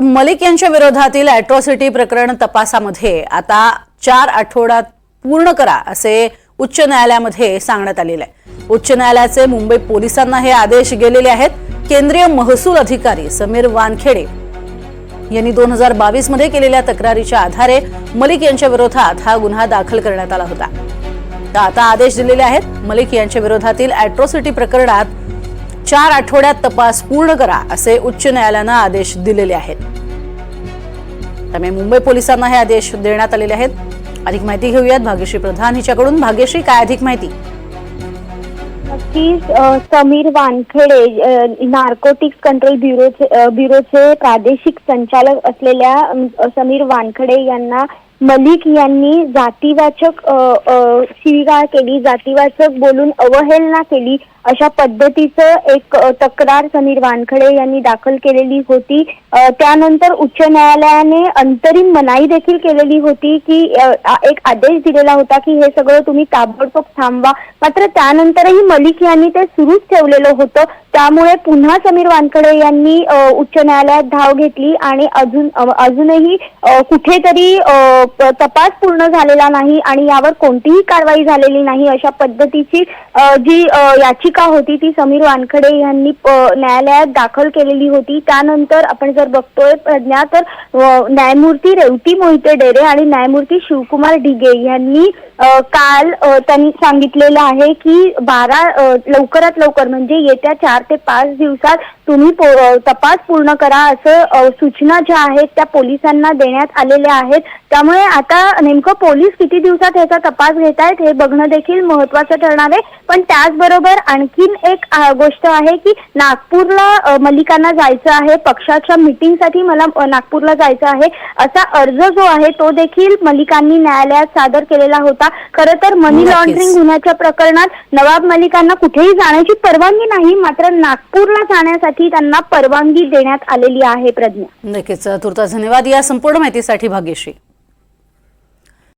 मलिक यांच्या विरोधातील अॅट्रॉसिटी प्रकरण तपासामध्ये आता चार आठवड्यात पूर्ण करा असे उच्च न्यायालयामध्ये सांगण्यात आलेले आहे. उच्च न्यायालयाचे मुंबई पोलिसांना हे आदेश गेलेले आहेत. केंद्रीय महसूल अधिकारी समीर वानखेडे यांनी दोन हजार बावीसमध्ये केलेल्या तक्रारीच्या आधारे मलिक यांच्या विरोधात हा गुन्हा दाखल करण्यात आला होता. आता आदेश दिलेले आहेत. मलिक यांच्या विरोधातील अॅट्रॉसिटी प्रकरणात चार आठवड्यात तपास पूर्ण करा असे उच्च न्यायालयानं आदेश दिलेले आहेत. त्यामुळे मुंबई पोलिसांना हे आदेश देण्यात आलेले आहेत. अधिक माहिती घेऊयात भाग्यश्री प्रधान हिच्याकडून. भाग्यश्री काय अधिक माहिती? नक्कीच समीर वानखेडे नार्कोटिक्स कंट्रोल ब्युरोचे ब्युरोचे प्रादेशिक संचालक असलेल्या समीर वानखेडे यांना मलिक यांनी जातीवाचक अ, शिवीगाळ केली जातीवाचक बोलून अवहेलना केली. अशा पद्धतीचं एक तक्रार समीर वानखडे यांनी दाखल केलेली होती. त्यानंतर उच्च न्यायालयाने अंतरिम मनाई देखील केलेली होती की एक आदेश दिलेला होता की हे सगळं तुम्ही ताबडतोब थांबवा. मात्र त्यानंतरही मलिक यांनी ते सुरूच ठेवलेलं होतं. त्यामुळे पुन्हा समीर वानखडे यांनी उच्च न्यायालयात धाव घेतली आणि अजून अजूनही कुठेतरी अ, तपास पूर्ण झालेला नाही आणि यावर कोणतीही कारवाई झालेली नाही अशा पद्धतीची जी याचिका होती ती समीर वानखडे यांनी न्यायालयात दाखल केलेली होती. त्यानंतर आपण जर बघतोय प्रज्ञा तर न्यायमूर्ती रेवती मोहिते डेरे आणि न्यायमूर्ती शिवकुमार ढिगे यांनी काल त्यांनी सांगितलेलं आहे की बारा लवकरात लवकर म्हणजे येत्या चार ते पाच दिवसात तुम्ही तपास पूर्ण करा असं सूचना ज्या आहेत त्या पोलिसांना देण्यात आलेल्या आहेत. त्यामुळे आता नेमकं पोलीस किती दिवसात ह्याचा तपास घेत आहेत हे बघणं देखील महत्वाचं ठरणार आहे. पण त्याचबरोबर आणखीन एक गोष्ट आहे की नागपूरला मलिकांना जायचं आहे. पक्षाच्या मिटिंगसाठी मला नागपूरला जायचं आहे. असा अर्ज जो आहे तो देखील मलिकांनी न्यायालयात सादर केलेला होता. खरं तर मनी. लॉन्ड्रिंग गुन्ह्याच्या प्रकरणात नवाब मलिकांना कुठेही जाण्याची परवानगी नाही. मात्र नागपूरला जाण्यासाठी त्यांना परवानगी देण्यात आलेली आहे प्रज्ञा. नक्कीच. तुर्तास धन्यवाद या संपूर्ण माहितीसाठी भाग्यश्री.